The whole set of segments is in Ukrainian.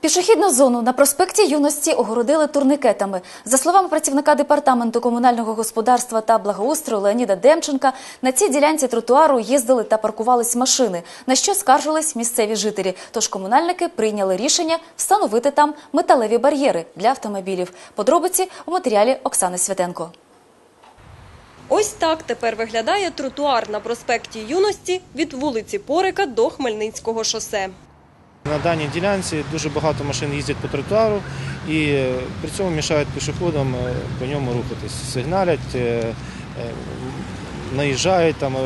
Пішохідну зону на проспекті Юності огородили турникетами. За словами працівника департаменту комунального господарства та благоустрою Леоніда Демченка, на цій ділянці тротуару їздили та паркувались машини, на що скаржились місцеві жителі. Тож комунальники прийняли рішення встановити там металеві бар'єри для автомобілів. Подробиці у матеріалі Оксани Святенко. Ось так тепер виглядає тротуар на проспекті Юності від вулиці Порика до Хмельницького шосе. На даній ділянці дуже багато машин їздять по тротуару і е, при цьому мішають пішоходам е, по ньому рухатись. Сигналять, е, наїжджають, там,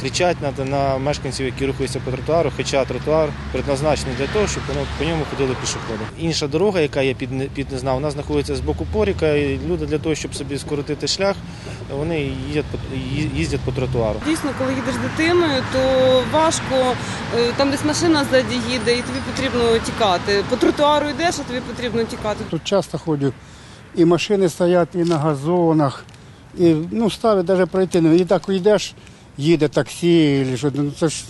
кричать на, мешканців, які рухаються по тротуару, хоча тротуар предназначений для того, щоб по ньому ходили пішоходи. Інша дорога, яка є під Незна, вона знаходиться з боку поріка, і люди для того, щоб собі скоротити шлях, вони їздять по, їздять по тротуару. Дійсно, коли їдеш з дитиною, то важко, е, там десь машина ззаді їде, і тобі потрібно тікати. По тротуару йдеш, а тобі потрібно тікати. Тут часто ходять і машини стоять, і на газонах, і ну, ставить навіть пройти. І так йдеш, їде таксі, і що, ну, це ж,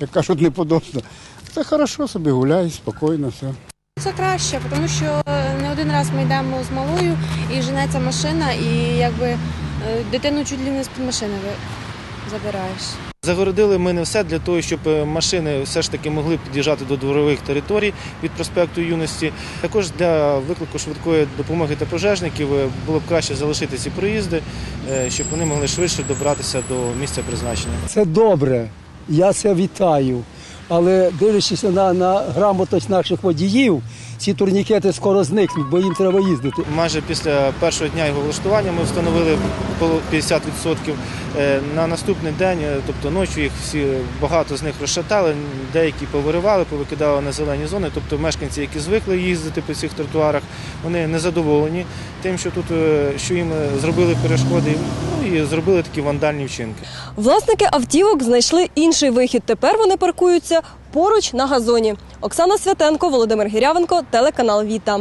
як кажуть, неподобно. Це хорошо собі гуляй, спокійно, все. Це краще, тому що е, не один раз ми йдемо з малою і женеться машина, і якби дитину чуть ли не з-під машини забираєш. Загородили ми не все для того, щоб е, машини все ж таки могли під'їжджати до дворових територій від проспекту Юності. Також для виклику швидкої допомоги та пожежників е, було б краще залишити ці проїзди, е, щоб вони могли швидше добратися до місця призначення. Це добре, я це вітаю. Але дивлячись на, на грамотність наших водіїв, ці турнікети скоро зникнуть, бо їм треба їздити. Майже після першого дня його влаштування ми встановили коло 50%. Е, На наступний день, е, тобто ночі, їх всі багато з них розшатали, деякі повиривали, повикидали на зелені зони. Тобто мешканці, які звикли їздити по цих тротуарах, вони незадоволені тим, що тут е, що їм зробили перешкоди, і зробили такі вандальні вчинки. Власники автівок знайшли інший вихід. Тепер вони паркуються поруч на газоні. Оксана Святенко, Володимир Гірявенко, телеканал Віта.